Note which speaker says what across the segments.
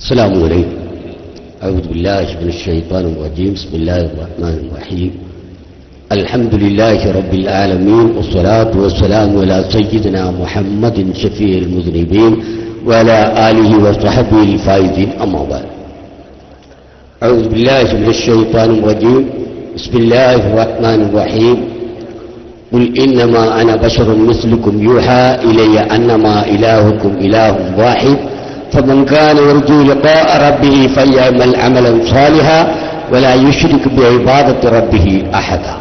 Speaker 1: السلام عليكم. أعوذ بالله من الشيطان الرجيم. بسم الله الرحمن الرحيم. الحمد لله رب العالمين والصلاة والسلام على سيدنا محمد شفيع المذنبين وعلى آله وصحبه الفائزين. أما بعد أعوذ بالله من الشيطان الرجيم. بسم الله الرحمن الرحيم. قل إنما أنا بشر مثلكم يوحى إلي أنما إلهكم إله واحد. فمن كان يرجو لقاء ربه فليعمل عملا صالحا ولا يشرك بعبادة ربه أحدا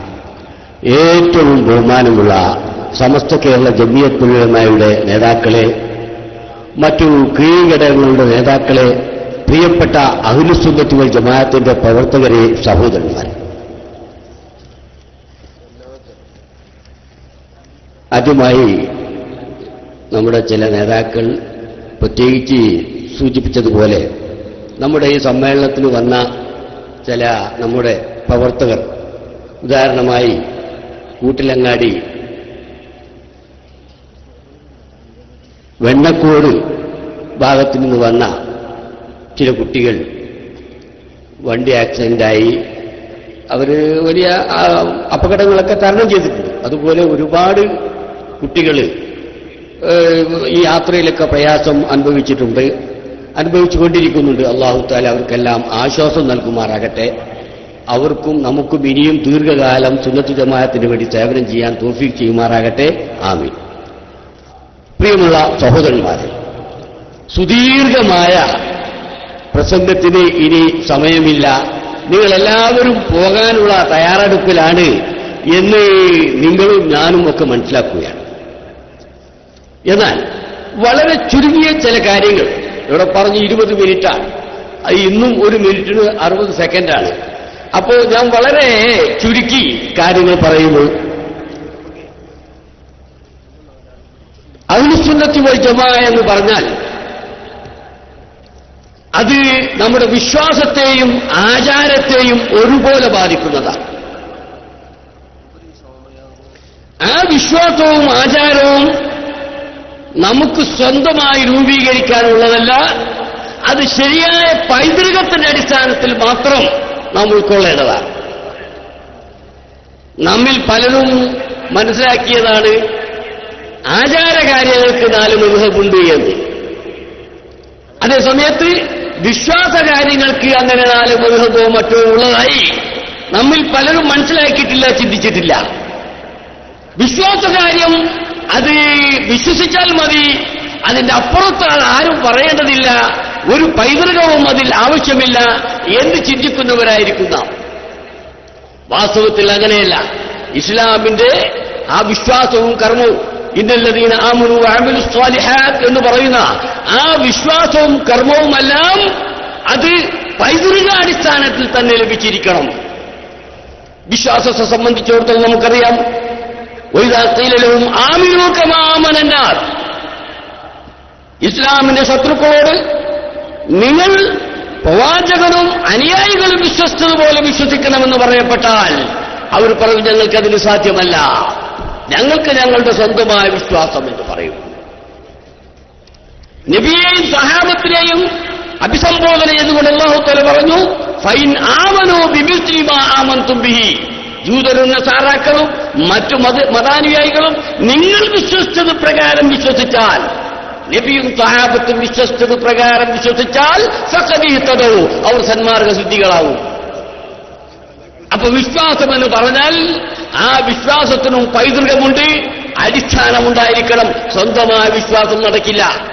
Speaker 1: ഏറ്റവും ബഹുമാനമുള്ള സമസ്ത കേരള ജമിയത്തുലമയുടെ നേതാക്കളെ മറ്റു കീഴ്ഘടകങ്ങളുടെ നേതാക്കളെ പ്രിയപ്പെട്ട അഖിലുസുന്നത്തുകൾ ജമാഅത്തിന്റെ പ്രവർത്തകരെ സഹോദരന്മാരെ ആദ്യമായി നമ്മുടെ ചില നേതാക്കൾ പ്രത്യേകിച്ച് സൂചിപ്പിച്ചതുപോലെ നമ്മുടെ ഈ സമ്മേളനത്തിന് വന്ന ചില നമ്മുടെ പ്രവർത്തകർ. ഉദാഹരണമായി കൂട്ടിലങ്ങാടി വെണ്ണക്കോട് ഭാഗത്തു നിന്ന് വന്ന ചില കുട്ടികൾ വണ്ടി ആക്സിഡന്റായി. അവർ വലിയ അപകടങ്ങളൊക്കെ തരണം ചെയ്തിട്ടുണ്ട്. അതുപോലെ ഒരുപാട് കുട്ടികൾ ഈ യാത്രയിലൊക്കെ പ്രയാസം അനുഭവിച്ചിട്ടുണ്ട്. അനുഭവിച്ചുകൊണ്ടിരിക്കുന്നുണ്ട്. അള്ളാഹു താല അവർക്കെല്ലാം ആശ്വാസം നൽകുമാറാകട്ടെ. അവർക്കും നമുക്കും ഇനിയും ദീർഘകാലം സുന്നത്തു ജമാഅത്തിന് വേണ്ടി സേവനം ചെയ്യാൻ തോഫീക്ക് ചെയ്യുമാറാകട്ടെ. ആമീൻ. പ്രിയമുള്ള സഹോദരന്മാരെ സുദീർഘമായ പ്രസംഗത്തിന് ഇനി സമയമില്ല. നിങ്ങളെല്ലാവരും പോകാനുള്ള തയ്യാറെടുപ്പിലാണ് എന്ന് നിങ്ങളും ഞാനും ഒക്കെ മനസ്സിലാക്കുകയാണ്. എന്നാൽ വളരെ ചുരുങ്ങിയ ചില കാര്യങ്ങൾ. ഇവിടെ പറഞ്ഞ് ഇരുപത് മിനിറ്റാണ്. ഇന്നും ഒരു മിനിറ്റിന് അറുപത് സെക്കൻഡാണ്. അപ്പോൾ ഞാൻ വളരെ ചുരുക്കി കാര്യങ്ങൾ പറയുന്നു. അഹ്ലുസുന്നത്തി വൽ ജമാ എന്ന് പറഞ്ഞാൽ അത് നമ്മുടെ വിശ്വാസത്തെയും ആചാരത്തെയും ഒരുപോലെ ബാധിക്കുന്നതാണ്. ആ വിശ്വാസവും ആചാരവും നമുക്ക് സ്വന്തമായി രൂപീകരിക്കാനുള്ളതല്ല അത് ശരിയായ പൈതൃകത്തിന്റെ അടിസ്ഥാനത്തിൽ മാത്രം നാം ഉൾക്കൊള്ളേണ്ടതാണ്. നമ്മിൽ പലരും മനസ്സിലാക്കിയതാണ് ആചാരകാര്യങ്ങൾക്ക് നാല് മൃഗമുണ്ട് എന്ന്. അതേസമയത്ത് വിശ്വാസകാര്യങ്ങൾക്ക് അങ്ങനെ നാല് മൃഗമോ മറ്റോ ഉള്ളതായി നമ്മിൽ പലരും മനസ്സിലാക്കിയിട്ടില്ല ചിന്തിച്ചിട്ടില്ല. വിശ്വാസകാര്യം അത് വിശ്വസിച്ചാൽ മതി. അതിന്റെ അപ്പുറത്താണ് ആരും പറയേണ്ടതില്ല. ഒരു പൈതൃകവും അതിൽ ആവശ്യമില്ല. എന്ന് ചിന്തിക്കുന്നവരായിരിക്കുന്ന വാസ്തവത്തിൽ അങ്ങനെയല്ല. ഇസ്ലാമിന്റെ ആ വിശ്വാസവും കർമ്മവും ഇന്നല്ലതീന ആമുനു അമിലു സ്വാലിഹാത്ത് എന്ന് പറയുന്ന ആ വിശ്വാസവും കർമ്മവുമെല്ലാം അത് പൈതൃക അടിസ്ഥാനത്തിൽ തന്നെ ലഭിച്ചിരിക്കണം. വിശ്വാസത്തെ സംബന്ധിച്ചിടത്തോളം നമുക്കറിയാം. ഇസ്ലാമിന്റെ ശത്രുക്കളോട് നിങ്ങൾ പ്രവാചകനും അനുയായികളും വിശ്വസിച്ചതുപോലെ വിശ്വസിക്കണമെന്ന് പറയപ്പെട്ടാൽ അവർ പറഞ്ഞു ഞങ്ങൾക്കതിന് സാധ്യമല്ല. ഞങ്ങൾക്ക് ഞങ്ങളുടെ സ്വന്തമായ വിശ്വാസം എന്ന് പറയും. നബിയെയും സഹാബത്തിനെയും അഭിസംബോധന ചെയ്തുകൊണ്ട് അള്ളാഹുത്തല പറഞ്ഞു ഫൈൻ ആമനോ ബിമിസ്ലിമ ആമൻ തുമ്പിഹി ജൂതരും നസാറാക്കളും മറ്റു മത മതാനുയായികളും നിങ്ങൾ വിശ്വസിച്ചത് പ്രകാരം വിശ്വസിച്ചാൽ നബിയും സഹാബത്തും വിശ്വസിച്ചത് പ്രകാരം വിശ്വസിച്ചാൽ സഖദീത്തതോ അവർ സന്മാർഗ സിദ്ധികളാവും. അപ്പൊ വിശ്വാസം എന്ന് പറഞ്ഞാൽ ആ വിശ്വാസത്തിനും പൈതൃകമുണ്ട് അടിസ്ഥാനമുണ്ടായിരിക്കണം. സ്വന്തമായ വിശ്വാസം നടക്കില്ല.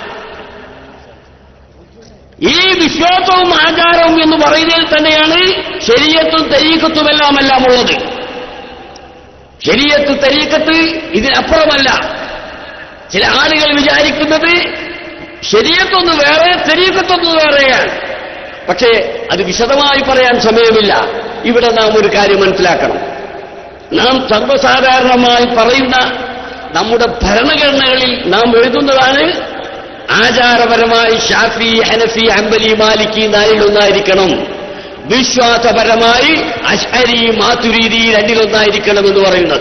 Speaker 1: ഈ വിശ്വാസവും ആചാരവും എന്ന് പറയുന്നതിൽ തന്നെയാണ് ശരീരത്തും തെരീക്കത്തുമെല്ലാം എല്ലാം ഉള്ളത്. ശരീരത്ത് തരീക്കത്ത് ഇതിനപ്പുറമല്ല. ചില ആളുകൾ വിചാരിക്കുന്നത് ശരിയത്തൊന്ന് വേറെ തെരീക്കത്തൊന്ന് വേറെയാണ്. പക്ഷേ അത് വിശദമായി പറയാൻ സമയമില്ല. ഇവിടെ നാം ഒരു കാര്യം മനസ്സിലാക്കണം. നാം സർവസാധാരണമായി പറയുന്ന നമ്മുടെ ഭരണഘടനകളിൽ നാം എഴുതുന്നതാണ് ആചാരപരമായി ഷാഫി ഹനഫി അമ്പലി മാലിക്കി നാലിലൊന്നായിരിക്കണം. വിശ്വാസപരമായി അശ്ഹരി മാതുരീതി രണ്ടിലൊന്നായിരിക്കണം എന്ന് പറയുന്നത്.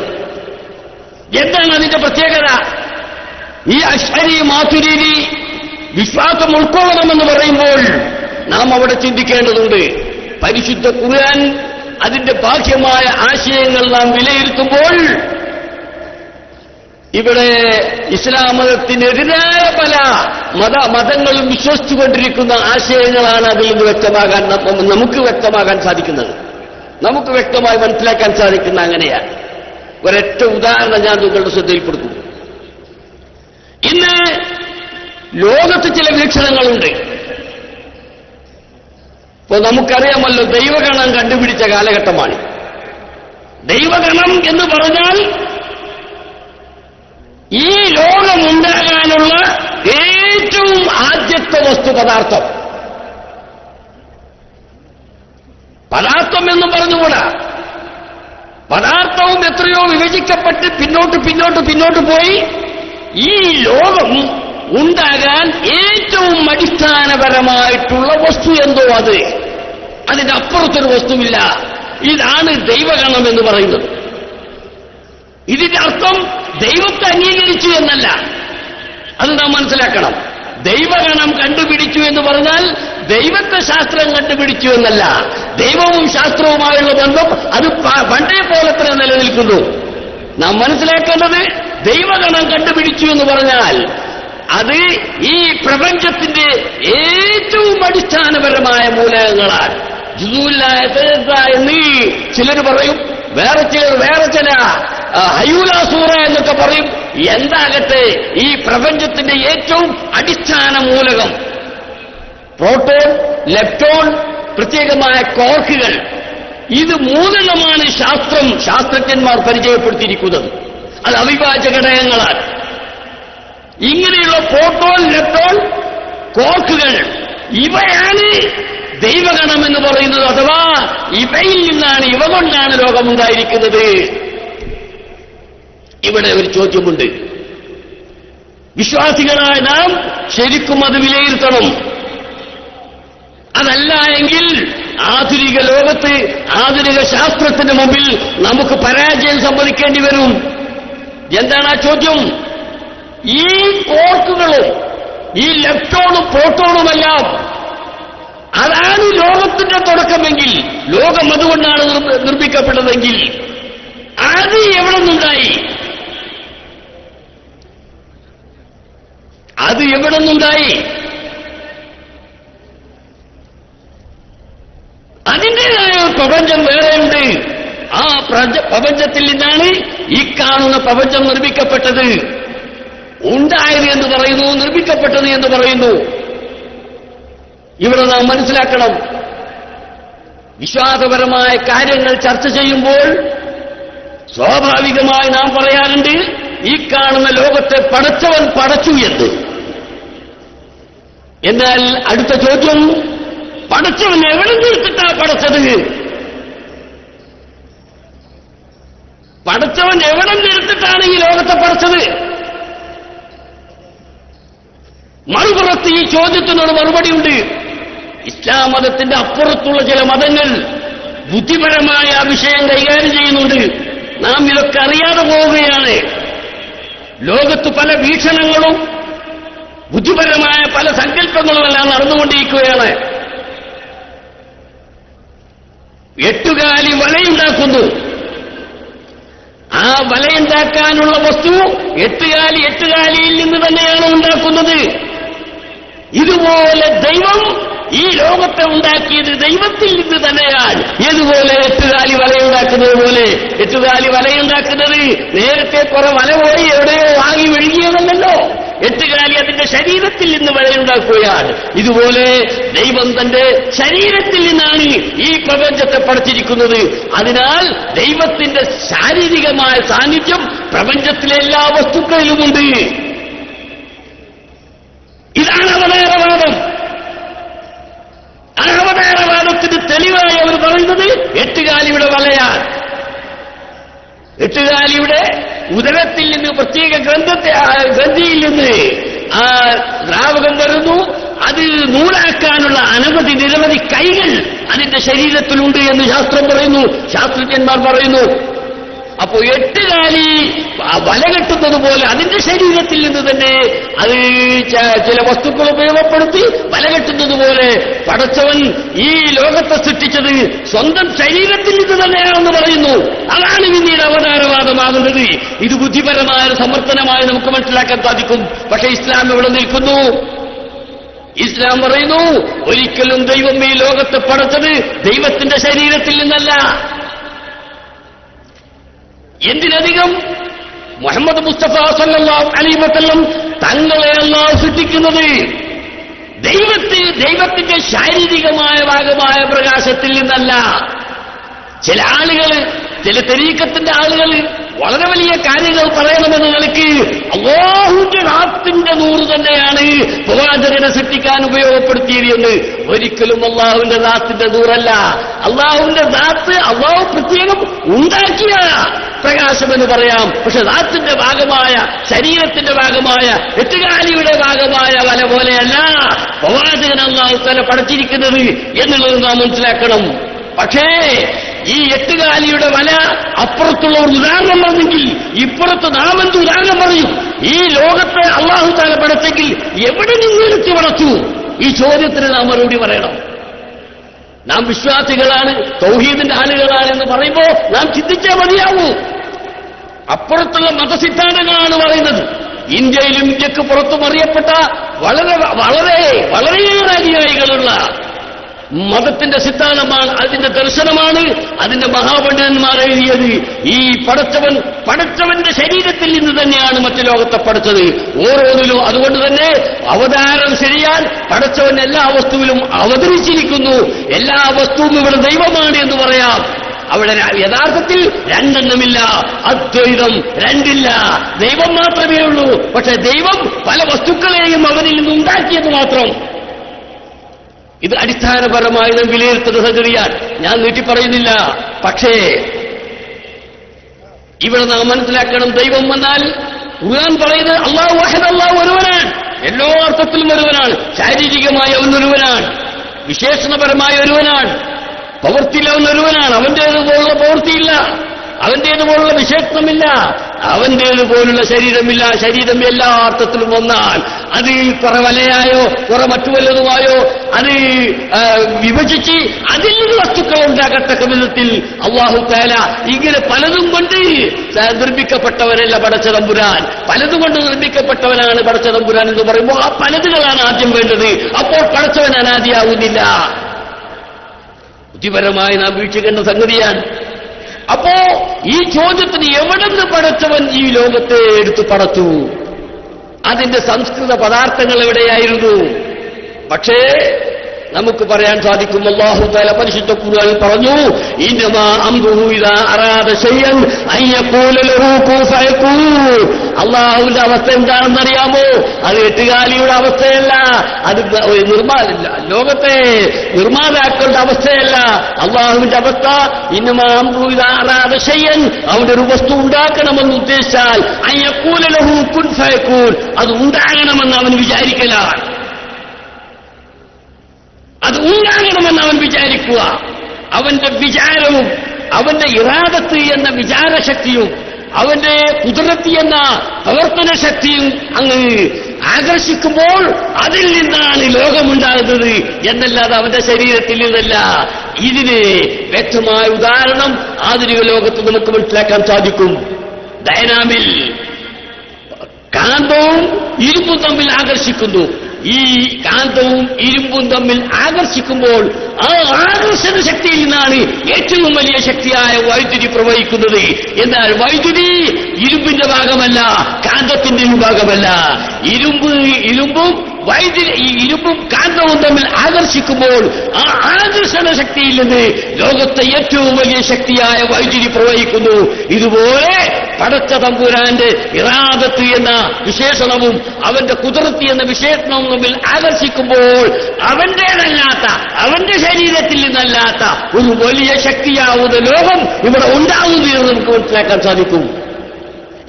Speaker 1: എന്താണ് അതിന്റെ പ്രത്യേകത? ഈ അശ്ഹരി മാതുരീതി വിശ്വാസം ഉൾക്കൊള്ളണമെന്ന് പറയുമ്പോൾ നാം അവിടെ ചിന്തിക്കേണ്ടതുണ്ട്. പരിശുദ്ധ ഖുർആൻ അതിന്റെ ബാഹ്യമായ ആശയങ്ങൾ നാം വിലയിരുത്തുമ്പോൾ ഇവിടെ ഇസ്ലാം മതത്തിനെതിരായ പല മത മതങ്ങളും വിശ്വസിച്ചുകൊണ്ടിരിക്കുന്ന ആശയങ്ങളാണ് അതിൽ നിന്ന് വ്യക്തമാകാൻ നമുക്ക് വ്യക്തമാകാൻ സാധിക്കുന്നത്. നമുക്ക് വ്യക്തമായി മനസ്സിലാക്കാൻ സാധിക്കുന്ന അങ്ങനെയാണ് ഒരൊറ്റ ഉദാഹരണം ഞാൻ നിങ്ങളുടെ ശ്രദ്ധയിൽപ്പെടുത്തും ഇന്ന് ലോകത്ത് ചില വീക്ഷണങ്ങളുണ്ട്. ഇപ്പൊ നമുക്കറിയാമല്ലോ ദൈവഗണം കണ്ടുപിടിച്ച കാലഘട്ടമാണ്. ദൈവഗണം എന്ന് പറഞ്ഞാൽ ഈ ലോകമുണ്ടാകാനുള്ള ഏറ്റവും ആദ്യത്തെ വസ്തു പദാർത്ഥം. പദാർത്ഥം എന്ന് പറഞ്ഞുകൂടാ? പദാർത്ഥവും എത്രയോ വിഭജിക്കപ്പെട്ട് പിന്നോട്ട് പിന്നോട്ട് പിന്നോട്ട് പോയി. ഈ ലോകം ഉണ്ടാകാൻ ഏറ്റവും അടിസ്ഥാനപരമായിട്ടുള്ള വസ്തു എന്തോ അത്? അതിന്റെ അപ്പുറത്തൊരു വസ്തുവില്ല. ഇതാണ് ദൈവഗണം എന്ന് പറയുന്നത്. ഇതിന്റെ അർത്ഥം ദൈവത്തെ അംഗീകരിച്ചു എന്നല്ല. അത് നാം മനസ്സിലാക്കണം. ദൈവഗണം കണ്ടുപിടിച്ചു എന്ന് പറഞ്ഞാൽ ദൈവത്തെ ശാസ്ത്രം കണ്ടുപിടിച്ചു എന്നല്ല. ദൈവവും ശാസ്ത്രവുമായുള്ള ബന്ധം അത് പണ്ടേ പോലെ തന്നെ നിലനിൽക്കുന്നു. നാം മനസ്സിലാക്കേണ്ടത് ദൈവഗണം കണ്ടുപിടിച്ചു എന്ന് പറഞ്ഞാൽ അത് ഈ പ്രപഞ്ചത്തിന്റെ ഏറ്റവും അടിസ്ഥാനപരമായ മൂലകങ്ങളാണ്. ജുദൂല്ലായ എന്ന് ചിലർ പറയും വേറെ ചിലർ വേറെ ചില ഹയൂല ഹയൂലാസൂറ എന്നൊക്കെ പറയും. എന്താകട്ടെ ഈ പ്രപഞ്ചത്തിന്റെ ഏറ്റവും അടിസ്ഥാന മൂലകം? പ്രോട്ടോൺ ലെപ്റ്റോൺ പ്രത്യേകമായ കോർക്കുകൾ. ഇത് മൂന്നെണ്ണമാണ് ശാസ്ത്രം ശാസ്ത്രജ്ഞന്മാർ പരിചയപ്പെടുത്തിയിരിക്കുന്നത്. അത് അവിഭാജ്യ ഘടകങ്ങളാണ് ഇങ്ങനെയുള്ള പ്രോട്ടോൺ ലെപ്റ്റോൺ കോർക്കുകൾ ഇവയാണ് ദൈവഗണം എന്ന് പറയുന്നത് അഥവാ ഇവയിൽ നിന്നാണ് ഇവ കൊണ്ടാണ് ലോകമുണ്ടായിരിക്കുന്നത് ഇവിടെ ഒരു ചോദ്യമുണ്ട്. വിശ്വാസികളായ നാം ശരിക്കും അത് വിലയിരുത്തണം. അതല്ല എങ്കിൽ ആധുനിക ലോകത്ത് ആധുനിക ശാസ്ത്രത്തിന് മുമ്പിൽ നമുക്ക് പരാജയം സമ്മതിക്കേണ്ടി വരും. എന്താണ് ആ ചോദ്യം? ഈ കോർക്കുകളും ഈ ലെപ്റ്റോണും പ്രോട്ടോണുമെല്ലാം അതാണ് ലോകത്തിന്റെ തുടക്കമെങ്കിൽ. ലോകം അതുകൊണ്ടാണ് നിർമ്മ- നിർമ്മിക്കപ്പെട്ടതെങ്കിൽ. അത് എവിടെ നിന്നുണ്ടായി? അത് എവിടെ നിന്നുണ്ടായി? അതിന്റെതായ പ്രപഞ്ചം വേറെയുണ്ട്. ആ പ്രപഞ്ച- പ്രപഞ്ചത്തിൽ നിന്നാണ് ഈ കാണുന്ന പ്രപഞ്ചം നിർമ്മിക്കപ്പെട്ടത്. ഉണ്ടായത് എന്ന് പറയുന്നു നിർമ്മിക്കപ്പെട്ടത് എന്ന് പറയുന്നു. ഇവിടെ നാം മനസ്സിലാക്കണം. വിശ്വാസപരമായ കാര്യങ്ങൾ ചർച്ച ചെയ്യുമ്പോൾ സ്വാഭാവികമായി നാം പറയാറുണ്ട് ഈ കാണുന്ന ലോകത്തെ പടച്ചവൻ പടച്ചു എന്ന്. എന്നാൽ അടുത്ത ചോദ്യം പടച്ചവൻ എവിടെ നിർത്തിട്ടാ പടച്ചത്? പടച്ചവൻ എവിടെ നിർത്തിട്ടാണ് ഈ ലോകത്തെ പടച്ചത്? മറുപുറത്ത് ഈ ചോദ്യത്തിനൊരു മറുപടിയുണ്ട്. ഇസ്ലാം മതത്തിന്റെ അപ്പുറത്തുള്ള ചില മതങ്ങൾ ബുദ്ധിപരമായ ആ വിഷയം കൈകാര്യം ചെയ്യുന്നുണ്ട്. നാം ഇതൊക്കെ അറിയാതെ പോവുകയാണ്. ലോകത്ത് പല വീക്ഷണങ്ങളും ബുദ്ധിപരമായ പല സങ്കല്പങ്ങളുമെല്ലാം നടന്നുകൊണ്ടിരിക്കുകയാണ്. എട്ടുകാലി വലയുണ്ടാക്കുന്നു. ആ വലയുണ്ടാക്കാനുള്ള വസ്തു എട്ടുകാലി എട്ടുകാലിയിൽ നിന്ന് തന്നെയാണ് ഉണ്ടാക്കുന്നത്. ഇതുപോലെ ദൈവം ഈ ലോകത്തെ ഉണ്ടാക്കിയത് ദൈവത്തിൽ നിന്ന് തന്നെയാണ്. ഏതുപോലെ എട്ടുകാലി വലയുണ്ടാക്കുന്നത് പോലെ? എട്ടുകാലി വലയുണ്ടാക്കുന്നത് നേരത്തെ കുറെ വല പോയി എവിടെയോ വാങ്ങി വിഴുകിയതല്ലോ എട്ടുകാലി അതിന്റെ ശരീരത്തിൽ നിന്ന് വലയുണ്ടാക്കുകയാണ്. ഇതുപോലെ ദൈവം തന്റെ ശരീരത്തിൽ നിന്നാണ് ഈ പ്രപഞ്ചത്തെ പഠിച്ചിരിക്കുന്നത് അതിനാൽ ദൈവത്തിന്റെ ശാരീരികമായ സാന്നിധ്യം പ്രപഞ്ചത്തിലെ എല്ലാ വസ്തുക്കളിലുമുണ്ട്. ഇതാണ് അവതാരവാദം. അവതാരവാദത്തിന് തെളിവായി അവർ പറയുന്നത് എട്ടുകാലിയുടെ വലയാണ്. എട്ടുകാലിയുടെ ഉദരത്തിൽ നിന്ന് പ്രത്യേക ഗ്രന്ഥത്തെ ഗ്രന്ഥിയിൽ നിന്ന് ആ ദ്രാവകം വരുന്നു അത് നൂലാക്കാനുള്ള അനവധി നിരവധി കൈകൾ അതിന്റെ ശരീരത്തിലുണ്ട് എന്ന് ശാസ്ത്രം പറയുന്നു. ശാസ്ത്രജ്ഞന്മാർ പറയുന്നു അപ്പോ എട്ടുകാലി വല കെട്ടുന്നത് പോലെ അതിന്റെ ശരീരത്തിൽ നിന്ന് തന്നെ അത് ചില വസ്തുക്കൾ ഉപയോഗപ്പെടുത്തി വല കെട്ടുന്നത് പോലെ പടച്ചവൻ ഈ ലോകത്തെ സൃഷ്ടിച്ചത് സ്വന്തം ശരീരത്തിൽ നിന്ന് തന്നെയാണെന്ന് പറയുന്നു. അതാണ് പിന്നീട് അവതാരവാദമാകുന്നത്. ഇത് ബുദ്ധിപരമായ സമർത്ഥനമായി നമുക്ക് മനസ്സിലാക്കാൻ സാധിക്കും. പക്ഷേ ഇസ്ലാം ഇവിടെ നിൽക്കുന്നു? ഇസ്ലാം പറയുന്നു ഒരിക്കലും ദൈവം ഈ ലോകത്തെ പടച്ചത് ദൈവത്തിന്റെ ശരീരത്തിൽ നിന്നല്ല. എന്തിനധികം മുഹമ്മദ് മുസ്തഫ സല്ലല്ലാഹു അലൈഹി വസല്ലം തങ്ങളെ അല്ലാഹു സൃഷ്ടിക്കുന്നത്? ദൈവത്തിൽ ദൈവത്തിന്റെ ശാരീരികമായ ഭാഗമായ പ്രകാശത്തിൽ നിന്നല്ല. ചില ആളുകൾ ചില തെരീക്കത്തിന്റെ ആളുകൾ വളരെ വലിയ കാര്യങ്ങൾ പറയണമെന്ന് നിലയ്ക്ക് അള്ളാഹുന്റെ റാത്തിന്റെ നൂറ് തന്നെയാണ് പ്രവാചകനെ സൃഷ്ടിക്കാൻ ഉപയോഗപ്പെടുത്തിയത് ഒരിക്കലും അള്ളാഹുവിന്റെ റാത്തിന്റെ നൂറല്ല. അള്ളാഹുവിന്റെ റാത്ത് അള്ളാഹു പ്രത്യേകം ഉണ്ടാക്കിയ പ്രകാശമെന്ന് പറയാം. പക്ഷെ റാത്തിന്റെ ഭാഗമായ ശരീരത്തിന്റെ ഭാഗമായ എട്ടുകാലിയുടെ ഭാഗമായ വല പോലെയല്ല പ്രവാചകൻ അള്ളാഹു തന്നെ പഠിച്ചിരിക്കുന്നത് എന്നുള്ളത് നാം മനസ്സിലാക്കണം. പക്ഷേ ഈ എട്ടുകാലിയുടെ വല അപ്പുറത്തുള്ള ഒരു ഉദാഹരണം പറഞ്ഞെങ്കിൽ ഇപ്പുറത്ത് നാം എന്ത് ഉദാഹരണം പറയും. ഈ ലോകത്തെ അള്ളാഹു താല പടച്ചെങ്കിൽ എവിടെ നിന്നെടുത്ത് വളച്ചു ഈ ചോദ്യത്തിന് നാം മറുപടി പറയണം. നാം വിശ്വാസികളാണ് തൗഹീദിന്റെ ആളുകളാണ് എന്ന് പറയുമ്പോൾ നാം ചിന്തിച്ചേ മതിയാവൂ. അപ്പുറത്തുള്ള മതസിദ്ധാന്തങ്ങളാണ് പറയുന്നത്. ഇന്ത്യയിലും ഇന്ത്യയ്ക്ക് പുറത്തും അറിയപ്പെട്ട വളരെ വളരെ വളരെയേറെ അനുയായികളുള്ള മതത്തിന്റെ സിദ്ധാന്തമാണ് അതിന്റെ ദർശനമാണ് അതിന്റെ മഹാപണ്ഡിതന്മാർ എഴുതിയത്. ഈ പടച്ചവൻ പടച്ചവന്റെ ശരീരത്തിൽ നിന്ന് തന്നെയാണ് മറ്റു ലോകത്തെ പഠിച്ചത്. ഓരോന്നിലും അതുകൊണ്ട് തന്നെ അവതാരം ശരിയാൽ പടച്ചവൻ എല്ലാ വസ്തുവിലും അവതരിച്ചിരിക്കുന്നു. എല്ലാ വസ്തുവും ഇവിടെ ദൈവമാണ് എന്ന് പറയാം. അവിടെ യഥാർത്ഥത്തിൽ രണ്ടെണ്ണമില്ല അദ്വൈതം രണ്ടില്ല. ദൈവം മാത്രമേ ഉള്ളൂ. പക്ഷെ ദൈവം പല വസ്തുക്കളെയും അവനിൽ നിന്ന് ഉണ്ടാക്കിയത് മാത്രം. ഇത് അടിസ്ഥാനപരമായി നാം വിലയിരുത്തുന്ന സംഗതിയാൽ ഞാൻ നീട്ടി പറയുന്നില്ല. പക്ഷേ ഇവിടെ നാം മനസ്സിലാക്കണം ദൈവം വന്നാൽ ഖുർആൻ പറയുന്നത് അള്ളാഹു വഹദ് അള്ളാഹു ഒരുവനാണ്. എല്ലാ അർത്ഥത്തിലും ഒരുവനാണ്. ശാരീരികമായ അവൻ ഒരുവനാണ് വിശേഷണപരമായ ഒരുവനാണ്. പ്രവൃത്തിയിൽ അവൻ ഒരുവനാണ് അവന്റേതുപോലുള്ള പ്രവൃത്തിയില്ല. അവന്റേതുപോലുള്ള വിശേഷണമില്ല അവന്റേതുപോലുള്ള ശരീരമില്ല ശരീരം എല്ലാ അർത്ഥത്തിലും വന്നാൽ അത് കുറെ വലയായോ കുറെ മറ്റു വല്ലതുമായോ അത് വിഭജിച്ച് അതിൽ നിന്ന് വസ്തുക്കൾ ഉണ്ടാകത്തക്ക വിധത്തിൽ അള്ളാഹു താല ഇങ്ങനെ പലതും കൊണ്ട് നിർമ്മിക്കപ്പെട്ടവരല്ല പടച്ചതമ്പുരാൻ പലതും കൊണ്ട് നിർമ്മിക്കപ്പെട്ടവനാണ് പടച്ചതമ്പുരാൻ എന്ന് പറയുമ്പോൾ ആ പലതുകളാണ് ആദ്യം വേണ്ടത്. അപ്പോൾ പടച്ചവൻ അനാദിയാവുന്നില്ല. ബുദ്ധിപരമായി നാം വീക്ഷിക്കേണ്ട സംഗതിയാണ്. അപ്പോ ഈ ചോദ്യത്തിന് എവിടെന്ന് പടച്ചവൻ ഈ ലോകത്തെ എടുത്തു പടച്ചു? അതിന്റെ സംസ്കൃത പദാർത്ഥങ്ങൾ എവിടെയായിരുന്നു? പക്ഷേ നമുക്ക് പറയാൻ സാധിക്കും. അള്ളാഹു തല പരിശുദ്ധ കുറുവാൻ പറഞ്ഞു അള്ളാഹുവിന്റെ അവസ്ഥ എന്താണെന്നറിയാമോ? അത് എട്ടുകാലിയുടെ അവസ്ഥയല്ല. അത് ഒരു നിർമ്മാ ലോകത്തെ നിർമ്മാതാക്കളുടെ അവസ്ഥയല്ല. അള്ളാഹുവിന്റെ അവസ്ഥ ഇന്നമാ അംറുഹു ഇദാ അറാദ ശൈഅൻ അവന്റെ ഒരു വസ്തു ഉണ്ടാക്കണമെന്ന് ഉദ്ദേശിച്ചാൽ അൻ ലഹു കുൻ ഫയക്കൂൻ അത് ഉണ്ടാകണമെന്ന് അവൻ വിചാരിക്കലാണ്. അത് ഉണ്ടാകണമെന്ന് അവൻ വിചാരിക്കുക. അവന്റെ വിചാരവും അവന്റെ ഇറാദത്ത് എന്ന വിചാരശക്തിയും അവന്റെ കുതിരത്തി എന്ന പ്രവർത്തന ശക്തിയും അങ്ങ് ആകർഷിക്കുമ്പോൾ അതിൽ നിന്നാണ് ലോകമുണ്ടാകുന്നത് എന്നല്ലാതെ അവന്റെ ശരീരത്തിൽ നിന്നല്ല. ഇതിന് വ്യക്തമായ ഉദാഹരണം ആധുനിക ലോകത്ത് നമുക്ക് മനസ്സിലാക്കാൻ സാധിക്കും. ഡയനാമിൽ കാന്തവും ഇരുമ്പും തമ്മിൽ ആകർഷിക്കുന്നു. ഈ കാന്തവും ഇരുമ്പും തമ്മിൽ ആകർഷിക്കുമ്പോൾ ആ ആകർഷണ ശക്തിയിൽ നിന്നാണ് ഏറ്റവും വലിയ ശക്തിയായ വൈദ്യുതി പ്രവഹിക്കുന്നത്. എന്നാൽ വൈദ്യുതി ഇരുമ്പിന്റെ ഭാഗമല്ല കാന്തത്തിന്റെയും ഭാഗമല്ല ഇരുമ്പ് ഇരുമ്പും വൈദ്യുതി ഈ ഇരുമ്പും കാന്തവും തമ്മിൽ ആകർഷിക്കുമ്പോൾ ആ ആകർഷണ ശക്തിയിൽ നിന്ന് ലോകത്തെ ഏറ്റവും വലിയ ശക്തിയായ വൈദ്യുതി പ്രവഹിക്കുന്നു. ഇതുപോലെ പടച്ച തമ്പുരാന്റെ ഇറാദത്ത് എന്ന വിശേഷണവും അവന്റെ കുതിർത്തി എന്ന വിശേഷണവും തമ്മിൽ ആകർഷിക്കുമ്പോൾ അവന്റേതല്ലാത്ത അവന്റെ ശരീരത്തിൽ നിന്നല്ലാത്ത ഒരു വലിയ ശക്തിയാവുന്ന ലോകം ഇവിടെ ഉണ്ടാവുന്നു എന്ന് നമുക്ക് മനസ്സിലാക്കാൻ സാധിക്കും.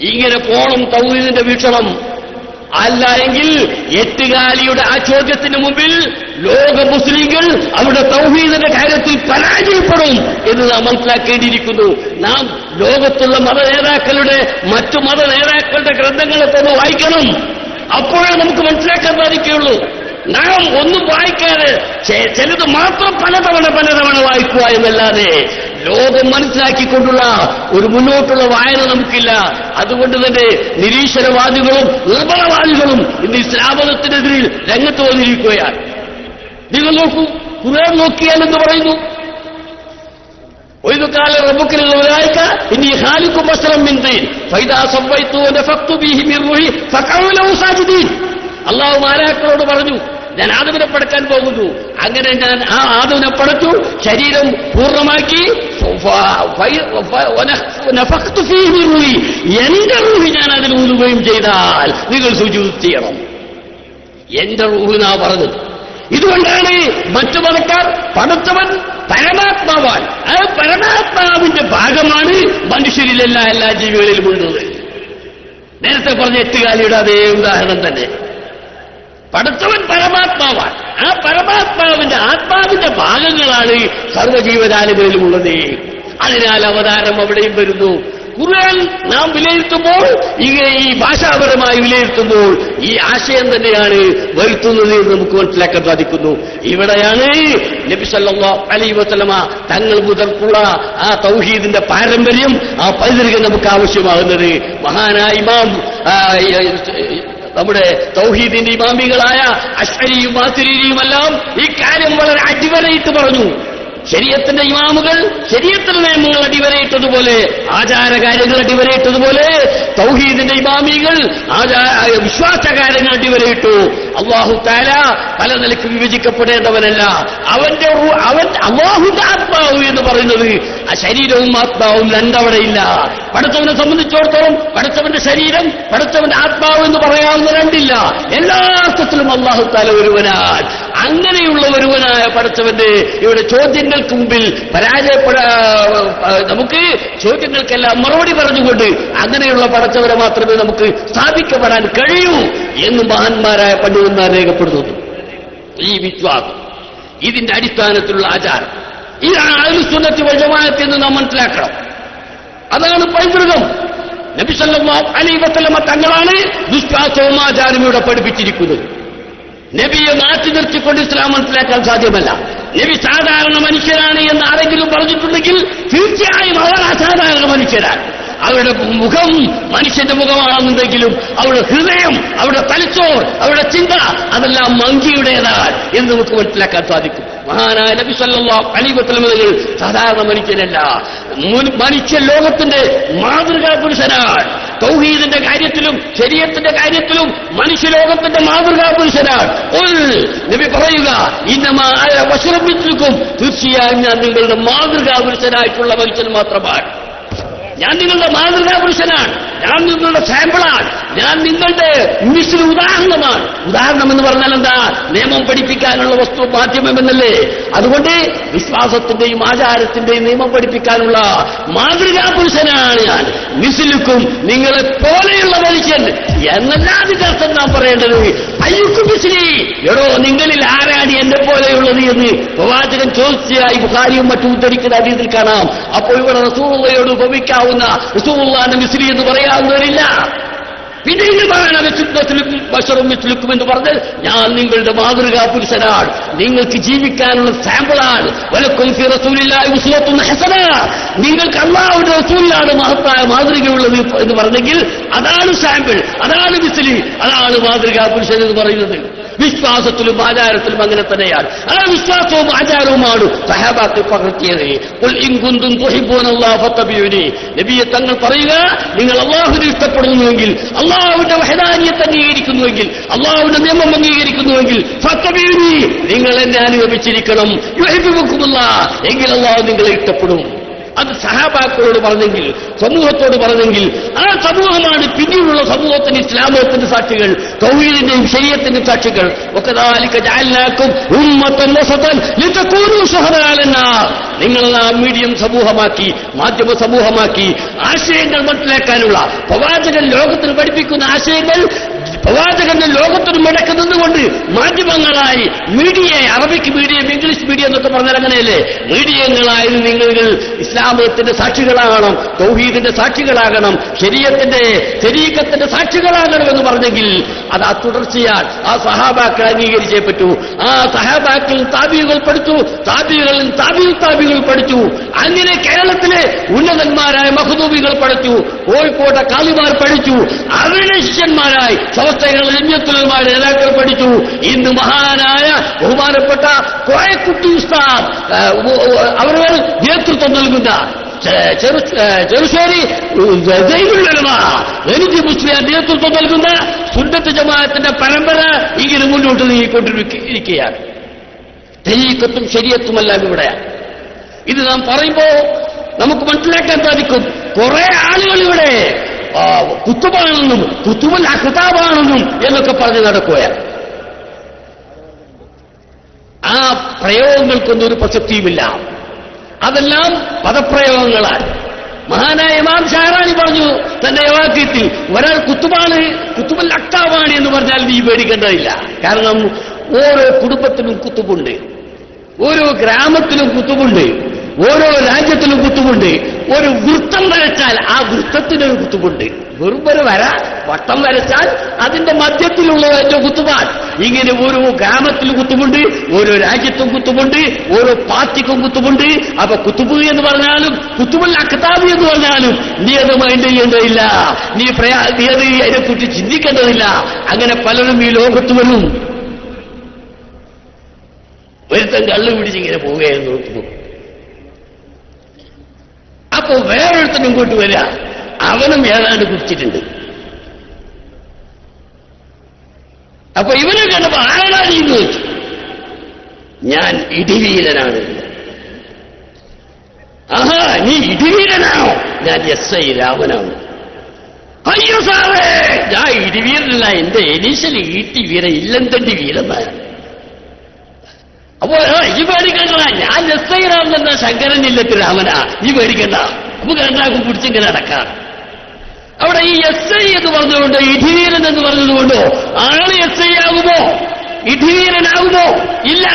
Speaker 1: ഇങ്ങനെ പോണം തൗഹീദിന്റെ വീക്ഷണം. അല്ല എങ്കിൽ എട്ടുകാലിയുടെ ആ ചോദ്യത്തിന് മുമ്പിൽ ലോക മുസ്ലിങ്ങൾ അവരുടെ തൗഹീദിന്റെ കാര്യത്തിൽ പരാജയപ്പെടും എന്ന് നാം മനസ്സിലാക്കേണ്ടിയിരിക്കുന്നു. നാം ലോകത്തുള്ള മത നേതാക്കളുടെ മറ്റു മത നേതാക്കളുടെ ഗ്രന്ഥങ്ങളെ തന്നെ വായിക്കണം. അപ്പോഴേ നമുക്ക് മനസ്സിലാക്കാൻ സാധിക്കുകയുള്ളൂ. നാം ഒന്നും വായിക്കാതെ ചിലത് മാത്രം പലതവണ പലതവണ വായിക്കുക എന്നല്ലാതെ ലോകം മനസ്സിലാക്കിക്കൊണ്ടുള്ള ഒരു മുന്നോട്ടുള്ള വായന നമുക്കില്ല. അതുകൊണ്ട് തന്നെ നിരീശ്വരവാദികളും നിർബലവാദികളും ഇന്ന് ഇസ്ലാമതത്തിനെതിരിൽ രംഗത്ത് വന്നിരിക്കുകയാണ്. നിങ്ങൾ നോക്കൂ കുറെ നോക്കിയാൽ എന്ന് പറയുന്നു. ഒരു കാല റബ്ബുക്കിലുള്ള ഒരാഴ്ച ഇനി ഹാലിക്കു മസലം മിന്തീൻ ഫൈദാ അള്ളാഹു മാലാക്കളോട് പറഞ്ഞു ഞാൻ ആദവിനെ പടക്കാൻ പോകുന്നു. അങ്ങനെ ഞാൻ ആ ആദവിനെ പടച്ചു ശരീരം പൂർണമാക്കി റൂഹി. എന്റെ റൂഹി ഞാൻ അതിൽ ഊതുകയും ചെയ്താൽ നിങ്ങൾ സുജൂദ് ചെയ്യണം എന്റെ റൂഹിനാ പറഞ്ഞത് ഇതുകൊണ്ടാണ് മറ്റു മതക്കാർ പടച്ചവൻ പരമാത്മാവാൻ ആ പരമാത്മാവിന്റെ ഭാഗമാണ് മനുഷ്യരിലെല്ലാ എല്ലാ ജീവികളിലും ഉള്ളത് നേരത്തെ പറഞ്ഞ എട്ടുകാലിയുടെ അതേ ഉദാഹരണം തന്നെ പടച്ചവൻ പരമാത്മാവാണ്. ആ പരമാത്മാവിന്റെ ആത്മാവിന്റെ ഭാഗങ്ങളാണ് സർവജീവജാലങ്ങളിലും ഉള്ളത് അതിനാൽ അവതാരം അവിടെയും വരുന്നു. ഖുർആൻ നാം വിലയിരുത്തുമ്പോൾ ഇങ്ങനെ ഈ ഭാഷാപരമായി വിലയിരുത്തുമ്പോൾ ഈ ആശയം തന്നെയാണ് വരുത്തുന്നത് എന്ന് നമുക്ക് മനസ്സിലാക്കാൻ സാധിക്കുന്നു. ഇവിടെയാണ് നബി സല്ലല്ലാഹു അലൈഹി വസല്ലമ തങ്ങൾ മുതൽക്കുള്ള ആ തൗഹീദിന്റെ പാരമ്പര്യം ആ പൈതൃകം നമുക്ക് ആവശ്യമാകുന്നത്. മഹാനായ ഇമാം നമ്മുടെ തൗഹീദിന്റെ ഇമാമികളായ അഷ്അരിയും മാതിരിയുമെല്ലാം ഈ കാര്യം വളരെ അടിവരയിട്ട് പറഞ്ഞു. ശരീരത്തിന്റെ ഇമാമുകൾ ശരീരത്തിന്റെ നിയമങ്ങൾ അടിവരയിട്ടതുപോലെ ആചാരകാര്യങ്ങൾ അടിവരയിട്ടതുപോലെ തൗഹീദിന്റെ ഇമാമികൾ വിശ്വാസകാര്യങ്ങൾ അടിവരയിട്ടു. അള്ളാഹു താല പല നിലയ്ക്ക് വിഭജിക്കപ്പെടേണ്ടവനല്ല. അവന്റെ അവൻ അള്ളാഹുന്റെ ആത്മാവ് എന്ന് പറയുന്നത് ആ ശരീരവും ആത്മാവും രണ്ടവിടെയില്ല. പടച്ചവനെ സംബന്ധിച്ചിടത്തോളം പഠിച്ചവന്റെ ശരീരം പഠിച്ചവന്റെ ആത്മാവ് എന്ന് പറയാവുന്ന രണ്ടില്ല. എല്ലാ അർത്ഥത്തിലും അള്ളാഹു താല ഒരുവനാൽ അങ്ങനെയുള്ള ഒരുവനായ പഠിച്ചവന്റെ ഇവിടെ ചോദ്യങ്ങൾക്ക് മുമ്പിൽ പരാജയപ്പെടാ നമുക്ക് ചോദ്യങ്ങൾക്കെല്ലാം മറുപടി പറഞ്ഞുകൊണ്ട് അങ്ങനെയുള്ള പഠിച്ചവരെ മാത്രമേ നമുക്ക് സ്ഥാപിക്കപ്പെടാൻ കഴിയൂ എന്ന് മഹാന്മാരായ പണ്ഡിതന്മാർ രേഖപ്പെടുത്തുന്നു. ഈ വിശ്വാസം ഇതിന്റെ അടിസ്ഥാനത്തിലുള്ള ആചാരം. ഇതാണ് അയൽസുന്നത്തി വജമാനത്തിൽ നാം മനസ്സിലാക്കണം. അതാണ് പൈതൃകം. നബി സല്ലല്ലാഹു അലൈഹി വസല്ലമ തങ്ങളാണ് വിശ്വാസവും ആചാരമൂടെ പഠിപ്പിച്ചിരിക്കുന്നത്. നബിയെ മാറ്റി നിർത്തിക്കൊണ്ട് ഇസ്ലാം മനസ്സിലാക്കാൻ സാധ്യമല്ല. നബി സാധാരണ മനുഷ്യരാണ് എന്ന് ആരെങ്കിലും പറഞ്ഞിട്ടുണ്ടെങ്കിൽ തീർച്ചയായും അവർ അസാധാരണ മനുഷ്യരാണ്. അവരുടെ മുഖം മനുഷ്യന്റെ മുഖമാണെന്നുണ്ടെങ്കിലും അവരുടെ ഹൃദയം അവരുടെ തലച്ചോർ അവരുടെ ചിന്ത അതെല്ലാം മങ്കിയുടേതാണ് എന്ന് നമുക്ക് മനസ്സിലാക്കാൻ സാധിക്കും. മഹാനായ നബി വസല്ലം തങ്ങൾ സാധാരണ മനുഷ്യനല്ല മനുഷ്യ ലോകത്തിന്റെ മാതൃകാ പുരുഷനാണ്. തൗഹീദിന്റെ കാര്യത്തിലും ശരീരത്തിന്റെ കാര്യത്തിലും മനുഷ്യലോകത്തിന്റെ മാതൃകാ പുരുഷനാണ്. നബി പറയുക ഇന്നമാ വശുറപ്പിച്ചിരിക്കും തീർച്ചയായും ഞാൻ നിങ്ങളുടെ മാതൃകാ പുരുഷനായിട്ടുള്ള മനുഷ്യൻ മാത്രമാണ്. ഞാൻ നിങ്ങളുടെ മാതൃകാ പുരുഷനാണ് ഞാൻ നിങ്ങളുടെ സാമ്പിളാണ്. ഞാൻ നിങ്ങളുടെ ഇംഗ്ലീഷിന് ഉദാഹരണമാണ്. ഉദാഹരണം എന്ന് പറഞ്ഞാൽ എന്താ? നിയമം പഠിപ്പിക്കാനുള്ള വസ്തു മാധ്യമം എന്നല്ലേ? അതുകൊണ്ട് വിശ്വാസത്തിന്റെയും ആചാരത്തിന്റെയും നിയമം പഠിപ്പിക്കാനുള്ള മാതൃകാ പുരുഷനാണ് ഞാൻ. മിസിലുക്കും നിങ്ങളെ പോലെയുള്ള മനുഷ്യൻ എന്നല്ല അതിന്റെ അർത്ഥം നാം പറയേണ്ടത്. അയ്യുക്കും മിസിലി എടോ നിങ്ങളിൽ ആരാണ് എന്നെ പോലെയുള്ളത് എന്ന് പ്രവാചകൻ ചോദിച്ചതായി ബുഹാരിയും മറ്റും ഉദ്ധരിക്കുന്ന അതീതിൽ കാണാം. അപ്പോൾ ഇവിടെ റസൂള്ളയോട് ഉപമിക്കാവുന്ന റസൂള്ളാന്റെ മിസ്ലി എന്ന് പറയാവുന്നവരില്ല. പിന്നെ വെച്ചുക്കും ബഷറും മിസ്ലുക്കും എന്ന് പറഞ്ഞ് ഞാൻ നിങ്ങളുടെ മാതൃകാ പുരുഷനാണ്. നിങ്ങൾക്ക് ജീവിക്കാനുള്ള സാമ്പിളാണ്. നിങ്ങൾക്ക് അള്ളാഹുടെ റസൂലിലാണ് മഹത്തായ മാതൃകയുള്ളത് എന്ന് പറഞ്ഞെങ്കിൽ അതാണ് സാമ്പിൾ അതാണ് മിസ്ലി അതാണ് മാതൃകാ പുരുഷൻ എന്ന് പറയുന്നത്. വിശ്വാസത്തിലും ആചാരത്തിലും അങ്ങനെ തന്നെയാണ്. ആ വിശ്വാസവും ആചാരവുമാണ്. സഹാബാത്തിൽ പകർത്തിയത്. ഖുൽ ഇൻ കുന്തും തുഹിബ്ബൂനല്ലാഹ ഫത്തബിഊനി നബിയെ തങ്ങൾ പറയുക നിങ്ങൾ അള്ളാഹുവിനെ ഇഷ്ടപ്പെടുന്നുവെങ്കിൽ അള്ളാഹുവിന്റെ വഹദാനിയത്ത് അംഗീകരിക്കുന്നുവെങ്കിൽ അള്ളാഹുവിന്റെ നിയമം അംഗീകരിക്കുന്നുവെങ്കിൽ നിങ്ങൾ എന്നെ യുഹിബ്ബുക്കുമുള്ള എങ്കിൽ അള്ളാഹു നിങ്ങളെ ഇഷ്ടപ്പെടും. അത് സഹാബാക്കളോട് പറഞ്ഞെങ്കിൽ സമൂഹത്തോട് പറഞ്ഞെങ്കിൽ ആ സമൂഹമാണ് പിന്നീടുള്ള സമൂഹത്തിന് ഇസ്ലാമത്തിന്റെ സാക്ഷികൾ തൗഹീദിന്റെയും ശരീരത്തിന്റെ സാക്ഷികൾ. ഒക്കെ നിങ്ങൾ ആ മീഡിയം സമൂഹമാക്കി മാധ്യമ സമൂഹമാക്കി ആശയങ്ങൾ മനസ്സിലാക്കാനുള്ള പ്രവാചകൻ ലോകത്തിന് പഠിപ്പിക്കുന്ന ആശയങ്ങൾ പ്രവാചകന്റെ ലോകത്തൊരു മിടക്ക് നിന്നുകൊണ്ട് മാധ്യമങ്ങളായി media Arabic medium English media എന്നൊക്കെ പറഞ്ഞാൽ അങ്ങനെയല്ലേ മീഡിയങ്ങളായി നിങ്ങൾ ഇസ്ലാമത്തിന്റെ സാക്ഷികളാകണം തൗഹീദിന്റെ സാക്ഷികളാകണം ശരീരത്തിന്റെ ശരീരത്തിന്റെ സാക്ഷികളാകണം എന്ന് പറഞ്ഞെങ്കിൽ അത് ആ തുടർച്ചയാൽ ആ സഹാബാക്കൾ അംഗീകരിച്ചേ പറ്റൂ. ആ സഹാബാക്കിൽ താബികൾ പഠിച്ചു താബികളിൽ താബിൽ താബികൾ പഠിച്ചു. അങ്ങനെ കേരളത്തിലെ ഉന്നതന്മാരായ മഹദൂബികൾ പഠിച്ചു കോഴിക്കോട്ടെ കാലിമാർ പഠിച്ചു അവരുടെ ശിഷ്യന്മാരായി സമസ്തകളുടെ അന്യത്തുമാർ നേതാക്കൾ പഠിച്ചു. ഇന്ന് മഹാനായ ബഹുമാനപ്പെട്ട കോയക്കുട്ടി ഉസ്താദ് അവർ നേതൃത്വം നൽകുന്ന ചെറുശ്ശേരി എനിക്ക് മുസ്ലിം നേതൃത്വം നൽകുന്ന സുന്നത്ത് ജമാഅത്തിന്റെ പരമ്പര ഇങ്ങനെ മുന്നോട്ട് നീങ്ങിക്കൊണ്ടിരിക്കുകയാണ് തെരീക്കത്തും ശരിയത്തുമെല്ലാം ഇവിടെ ഇത് നാം പറയുമ്പോ നമുക്ക് മനസ്സിലാക്കാൻ സാധിക്കും കുറെ ആളുകൾ ഇവിടെ കുത്തുബാണെന്നും കുത്തുബുൽ അഖതാബാണെന്നും എന്നൊക്കെ പറഞ്ഞ് നടക്കുകയാണ് ആ പ്രയോഗങ്ങൾക്കൊന്നും ഒരു പ്രസക്തിയുമില്ല. അതെല്ലാം പദപ്രയോഗങ്ങളാണ് മഹാനായ ഇമാം ഷാറാനി പറഞ്ഞു തന്റെ വാക്യത്തിൽ ഒരാൾ കുത്തുബാണ് കുത്തുബൽ അക്താവാണ് എന്ന് പറഞ്ഞാൽ നീ പേടിക്കേണ്ടതില്ല. കാരണം ഓരോ കുടുംബത്തിലും കുത്തുബുണ്ട്. ഓരോ ഗ്രാമത്തിലും കുത്തുബുണ്ട്. ഓരോ രാജ്യത്തിലും കുത്തുമുണ്ട്. ഒരു വൃത്തം വരച്ചാൽ ആ വൃത്തത്തിനൊരു കുത്തുമുണ്ട്. വെറും ഒരു വര വട്ടം വരച്ചാൽ അതിന്റെ മധ്യത്തിലുള്ള എന്റെ കുത്തുമാൻ ഇങ്ങനെ ഓരോ ഗ്രാമത്തിൽ കുത്തുമുണ്ട് ഓരോ രാജ്യത്തും കുത്തുമുണ്ട് ഓരോ പാർട്ടിക്കും കുത്തുമുണ്ട്. അപ്പൊ കുത്തുബ് എന്ന് പറഞ്ഞാലും കുത്തുബുൽ അഖതാബ് എന്ന് പറഞ്ഞാലും നീ അത് മൈൻഡ് ചെയ്യേണ്ടതില്ല നീ പ്രയാ നീ അത് അതിനെക്കുറിച്ച് ചിന്തിക്കേണ്ടതില്ല. അങ്ങനെ പലരും ഈ ലോകത്ത് വരും. ഒരുത്തൻ കള്ളു പിടിച്ചിങ്ങനെ പോവുകയെന്ന് നോക്കുമ്പോൾ അപ്പൊ വേറൊരുത്തനും ഇങ്ങോട്ട് വരിക അവനും ഏതാണ്ട് കുടിച്ചിട്ടുണ്ട്. അപ്പൊ ഇവനെ കണ്ടപ്പോ ആരാ നീ ചോദിച്ചു. ഞാൻ ഇടിവീരനാണ്. ആഹാ നീ ഇടിവീരനാണോ? ഞാൻ എസ് ഐ രാമനാണ് അയ്യോ സാറേ ഞാൻ ഇടിവീരനല്ല എന്റെ എനീശൽ ഈട്ടി വീര ഇല്ലെന്തണ്ടി വീരനാണ് അപ്പോ ഈ പേടിക്കണ്ട ഞാൻ എസ് എന്ന ശങ്കരൻ ഇല്ലത്തിൽ രാമനാ ഈ പേടിക്കണ്ട നമുക്ക് രണ്ടാക്കും പിടിച്ചിങ്ങനെ നടക്കാം. അവിടെ ഈ എസ് ഐ എന്ന് പറഞ്ഞതുകൊണ്ട് ഇധീരൻ എന്ന് പറഞ്ഞതുകൊണ്ടോ ആൾ എസ് ഐ ആകുമോ? ഇധീരനാകുമോ? ഇല്ല.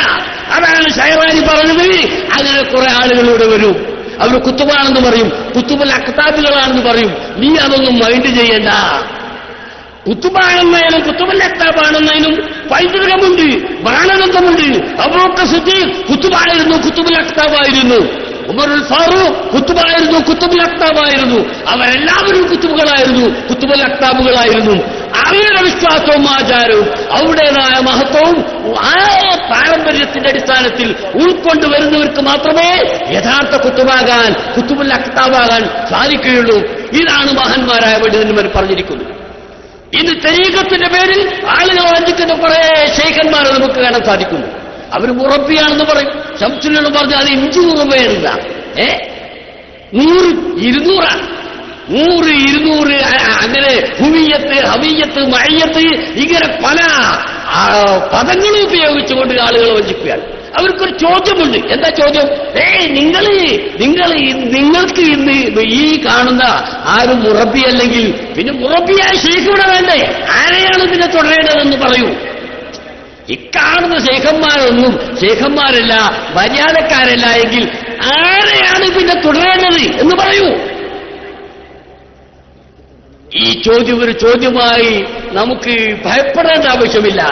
Speaker 1: അതാണ് ഷൈറാനി പറഞ്ഞത്. അങ്ങനെ കുറെ ആളുകളിവിടെ വരും. അവർ കുത്തുബാണെന്ന് പറയും. കുത്തുബൽ അക്താബുകളാണെന്ന് പറയും. നീ അതൊന്നും മൈൻഡ് ചെയ്യണ്ട. കുത്തുബാണെന്നതിനും കുത്തുബല്ലക്താബാണെന്നതിനും പൈതൃകമുണ്ട് ബാണനന്ദമുണ്ട് അബൂക്ക സിദ്ധി കുത്തുബായിരുന്നു കുത്തുബുൽ അക്താബായിരുന്നു ഉമറുൽ ഫാറൂഖ് കുത്തുബായിരുന്നു കുത്തുബുൽ അക്താബായിരുന്നു അവരെല്ലാവരും കുത്തുബുകളായിരുന്നു കുത്തുബുൽ അക്താബുകളായിരുന്നു അവരുടെ വിശ്വാസവും ആചാരവും അവരുടേതായ മഹത്വവും ആ പാരമ്പര്യത്തിന്റെ അടിസ്ഥാനത്തിൽ ഉൾക്കൊണ്ടുവരുന്നവർക്ക് മാത്രമേ യഥാർത്ഥ കുത്തുബാകാൻ കുത്തുബുൽ അക്താബാകാൻ സാധിക്കുകയുള്ളൂ. ഇതാണ് മഹാന്മാരായ പണ്ഡിതന്മാർ പറഞ്ഞിരിക്കുന്നത് ഇന്ന് തെരീകത്തിന്റെ പേരിൽ ആളുകൾ വഞ്ചിക്കുന്ന കുറെ ശേഖന്മാരെ നമുക്ക് കാണാൻ സാധിക്കുന്നു. അവർ മുറപ്പിയാണെന്ന് പറയും. ശംസുലെന്ന് പറഞ്ഞാൽ അത് ഇഞ്ചു രൂപയല്ല ഏ? നൂറ് ഇരുന്നൂറാണ്. നൂറ് ഇരുന്നൂറ് അങ്ങനെ ഹുമിയത്ത് ഹമിയത്ത് മഴയത്ത് ഇങ്ങനെ പല പദങ്ങളും ഉപയോഗിച്ചുകൊണ്ട് ആളുകൾ വഞ്ചിക്കുകയാണ് അവർക്കൊരു ചോദ്യമുണ്ട്. എന്താ ചോദ്യം? ഏയ് നിങ്ങൾ നിങ്ങൾ നിങ്ങൾക്ക് ഇന്ന് ഈ കാണുന്ന ആരും മുറബി അല്ലെങ്കിൽ പിന്നെ മുറബിയായ ശേഖൂടെ വേണ്ടേ? ആരെയാണ് പിന്നെ തുടരേണ്ടതെന്ന് പറയൂ. ഇക്കാണുന്ന ശേഖന്മാരൊന്നും ശേഖന്മാരല്ല മര്യാദക്കാരല്ല എങ്കിൽ ആരെയാണ് പിന്നെ തുടരേണ്ടത് എന്ന് പറയൂ. ഈ ചോദ്യം ഒരു ചോദ്യമായി നമുക്ക് ഭയപ്പെടേണ്ട ആവശ്യമില്ല.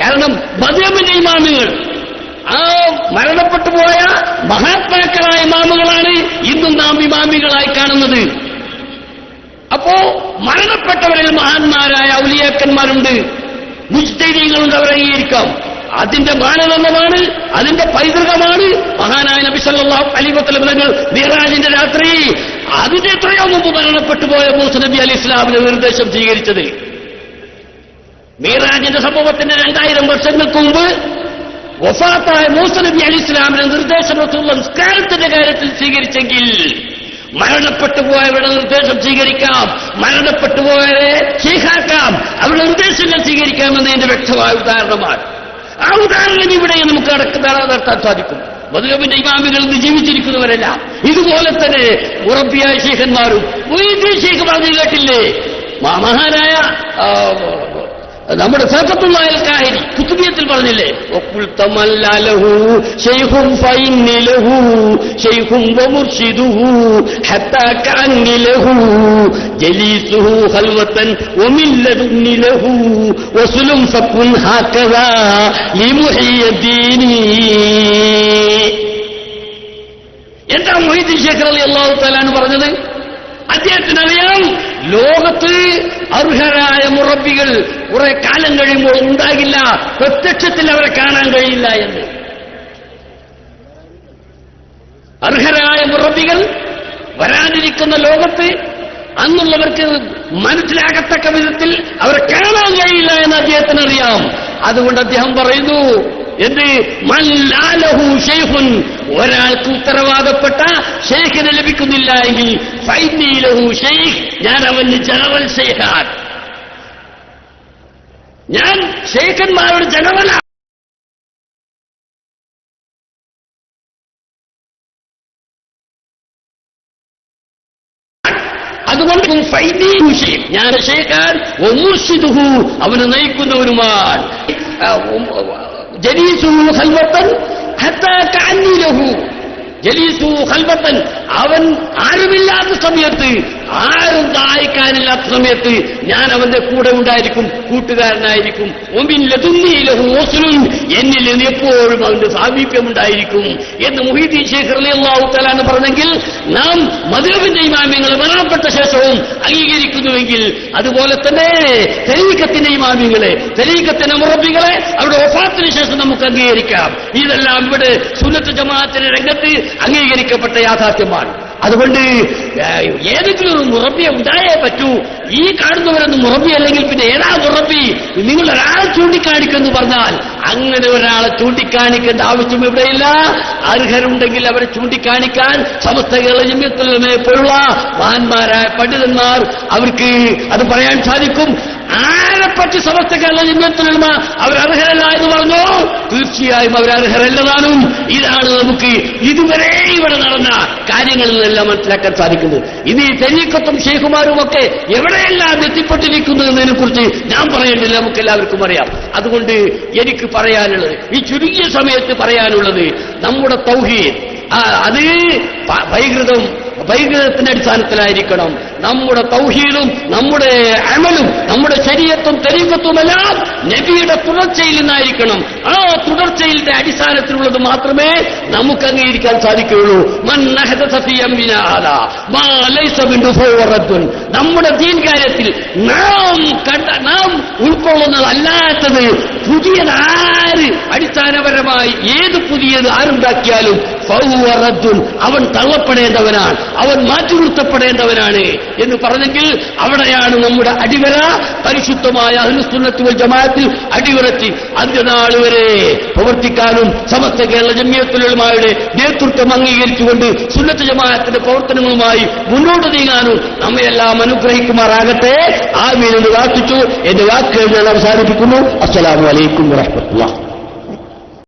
Speaker 1: കാരണം മദ്യമിന്റെ ഇമാമുകൾ ആ മരണപ്പെട്ടു പോയ മഹാത്മാക്കളായ ഇമാമുകളാണ് ഇന്നും നാം ഇമാമികളായി കാണുന്നത്. അപ്പോ മരണപ്പെട്ടവരിൽ മഹാന്മാരായ ഔലിയാക്കന്മാരുണ്ട്. മുസ്തൈര്യങ്ങളുണ്ട് അവരെ അംഗീകരിക്കാം. അതിന്റെ മാനദണ്ഡമാണ് അതിന്റെ പൈതൃകമാണ് മഹാനായ നബി അലൈഹി വസല്ലം തങ്ങൾ രാത്രി അതിന്റെ എത്രയോ മുമ്പ് മരണപ്പെട്ടു പോയ മൂസ നബി അലി ഇസ്ലാമിന്റെ നിർദ്ദേശം സ്വീകരിച്ചത്. മീറാജിന്റെ സംഭവത്തിന്റെ രണ്ടായിരം വർഷങ്ങൾക്ക് മുമ്പ് വഫാത്തായ മൂസ നബി അലി ഇസ്ലാമിന്റെ നിർദ്ദേശം റസൂലുള്ള നിസ്കാരത്തിന്റെ കാര്യത്തിൽ സ്വീകരിച്ചെങ്കിൽ മരണപ്പെട്ടു പോയവരുടെ നിർദ്ദേശം സ്വീകരിക്കാം. മരണപ്പെട്ടു പോയവരെ സ്വീകാക്കാം അവരുടെ നിർദ്ദേശങ്ങൾ സ്വീകരിക്കാം എന്നതിന്റെ വ്യക്തമായ ഉദാഹരണമാണ്. ആ ഉദാഹരണം ഇവിടെ നമുക്ക് നടത്താൻ സാധിക്കും. മധുരവിന്റെ ഇമാമികൾ ഇന്ന് ജീവിച്ചിരിക്കുന്നവരല്ല. ഇതുപോലെ തന്നെ ഉറപ്പിയായ ശേഖന്മാരും. ശേഖ് പറഞ്ഞു കേട്ടില്ലേ? മഹാനായ നമ്മുടെ സേഫത്തുള്ളായ കാഹിരി. കുത്തുബിയത്തിൽ പറഞ്ഞില്ലേ? ഒക്കുൾ തമല്ലഹു ഷെയ്ഖും ഫൈനിലഹു ഷെയ്ഖും വമുർഷിദുഹു ഹത്താ കഅന്നിലഹു ജലീസുഹു ഖൽവതൻ വമില്ലതുന്നിലഹു വസുലും ഫക്കുൻ ഹാക്കദാ ലിമുഹിയദീനി എന്താണ് മൊയ്തീൻ ശേഖർ അലി അള്ളാഹു തലാൻ പറഞ്ഞത്? അദ്ദേഹത്തിനറിയാം ലോകത്ത് അർഹരായ മുറബികൾ കുറെ കാലം കഴിയുമ്പോൾ ഉണ്ടാകില്ല. പ്രത്യക്ഷത്തിൽ അവരെ കാണാൻ കഴിയില്ല എന്ന്. അർഹരായ മുറബികൾ വരാനിരിക്കുന്ന ലോകത്ത് അന്നുള്ളവർക്ക് മനസ്സിലാകത്തക്ക വിധത്തിൽ അവരെ കാണാൻ കഴിയില്ല എന്ന് അദ്ദേഹത്തിന് അറിയാം അതുകൊണ്ട് അദ്ദേഹം പറയുന്നു എന്ത്? മല്ലാലഹു ഷെയ്ഫുൻ ഒരാൾക്ക് ഉത്തരവാദപ്പെട്ട ഷെയ്ഖിന് ലഭിക്കുന്നില്ല എങ്കിൽ ഫൈനീലഹു ഷെയ്ഖ് ഞാൻ അവന് ജനവൽ ഷെയ്ഖാൻ ഞാൻ ഷെയ്ഖന്മാരുടെ ജനറലാണ് ഞാൻ ഷെയ്ഖാൻ ഒമുർഷിദുഹു അവനെ നയിക്കുന്നവരുമാണ് ജലീസു അവൻ ആരുമില്ലാത്ത സമയത്ത് ആരും സഹായിക്കാനില്ലാത്ത സമയത്ത് ഞാൻ അവന്റെ കൂടെ ഉണ്ടായിരിക്കും കൂട്ടുകാരനായിരിക്കും. ഒമിൻ ലതുന്നി ലഹു ഓസുലുൻ എന്നിൽ നിന്ന് എപ്പോഴും അവന്റെ സാമീപ്യം ഉണ്ടായിരിക്കും. എന്ന് മുഹീദ്ദീൻ ശേഖർ അള്ളാഹുത്തലാന്ന് അള്ളാഹു തലാന്ന് പറഞ്ഞെങ്കിൽ നാം മധുരവിന്റെ ഇമാമ്യങ്ങൾ മരണപ്പെട്ട ശേഷവും അംഗീകരിക്കുന്നുവെങ്കിൽ അതുപോലെ തന്നെ തെരീക്കത്തിന്റെ ഇമാമ്യങ്ങളെ തെരീക്കത്തിന്റെ മുറബികളെ അവരുടെ ഒഫാത്തിന് ശേഷം നമുക്ക് അംഗീകരിക്കാം. ഇതെല്ലാം ഇവിടെ സുന്നത്ത് ജമാഅത്തിന്റെ രംഗത്ത് അംഗീകരിക്കപ്പെട്ട യാഥാർത്ഥ്യമാണ്. അതുകൊണ്ട് ഏതെങ്കിലും ഒരു മുറബിയെ ഉണ്ടായേ പറ്റൂ. ഈ കാണുന്നവരൊന്നും മുറബി അല്ലെങ്കിൽ പിന്നെ ഏതാ മുറബി? നിങ്ങൾ ഒരാളെ ചൂണ്ടിക്കാണിക്കെന്ന് പറഞ്ഞാൽ അങ്ങനെ ഒരാളെ ചൂണ്ടിക്കാണിക്കേണ്ട ആവശ്യം ഇവിടെയില്ല. അർഹരുണ്ടെങ്കിൽ അവരെ ചൂണ്ടിക്കാണിക്കാൻ സമസ്ത കേരള ജമ്യത്തുലമയെ പോലുള്ള മഹാന്മാരായ പണ്ഡിതന്മാർ അവർക്ക് അത് പറയാൻ സാധിക്കും. ആരെപ്പറ്റി സമസ്ത കേരള ജമ്യത്തുലമ അവർ അർഹരല്ല എന്ന് പറഞ്ഞു? തീർച്ചയായും അവർ അർഹരല്ലതാനും ഇതാണ് നമുക്ക് ഇതുവരെ ഇവിടെ നടന്ന കാര്യങ്ങളിൽ നിന്നെല്ലാം മനസ്സിലാക്കാൻ സാധിക്കുന്നത്. ഇനി തെരീക്കത്തും ഷെയ്ഖുമാരും ഒക്കെ എവിടെയെല്ലാം എത്തിപ്പെട്ടിരിക്കുന്നു എന്നതിനെ കുറിച്ച് ഞാൻ പറയേണ്ടില്ല നമുക്ക് എല്ലാവർക്കും അറിയാം. അതുകൊണ്ട് എനിക്ക് പറയാനുള്ളത് ഈ ചുരുങ്ങിയ സമയത്ത് പറയാനുള്ളത് നമ്മുടെ തൗഹീദ്. അത് വൈകൃതം വൈകൃതത്തിന്റെ അടിസ്ഥാനത്തിലായിരിക്കണം. നമ്മുടെ തൗഹീദും നമ്മുടെ അമലും നമ്മുടെ ശരീരത്തും തെരീക്കത്തുമെല്ലാം നബിയുടെ തുടർച്ചയിൽ നിന്നായിരിക്കണം. ആ തുടർച്ചയിലെ അടിസ്ഥാനത്തിലുള്ളത് മാത്രമേ നമുക്ക് അംഗീകരിക്കാൻ സാധിക്കുകയുള്ളൂ. നമ്മുടെ ദീൻ കാര്യത്തിൽ നാം കണ്ട നാം ഉൾക്കൊള്ളുന്നതല്ലാത്തത് പുതിയതാര് അടിസ്ഥാനപരമായി ഏത് പുതിയത് ആരുണ്ടാക്കിയാലും. അവൻ തള്ളപ്പെടേണ്ടവനാണ് അവൻ മാറ്റി നിർത്തപ്പെടേണ്ടവനാണ് എന്ന് പറഞ്ഞെങ്കിൽ അവിടെയാണ് നമ്മുടെ അടിവര പരിശുദ്ധമായ അഹ്ലുസുന്നത്ത് ജമാത്തിൽ അടിവരത്തി അന്ത്യനാൾ വരെ പ്രവർത്തിക്കാനും സമസ്ത കേരള ജമിയത്തുലമായുടെ നേതൃത്വം അംഗീകരിച്ചുകൊണ്ട് സുന്നത്ത് ജമാഅത്തിന്റെ പ്രവർത്തനങ്ങളുമായി മുന്നോട്ട് നീങ്ങാനും നമ്മയെല്ലാം അനുഗ്രഹിക്കുമാറാകട്ടെ. ആ മീനെന്ന് പ്രാർത്ഥിച്ചു എന്റെ വാക്കുകൾ ഞാൻ അവസാനിപ്പിക്കുന്നു. അസ്സലാമു അലൈക്കും വറഹ്മത്തുള്ളാഹി.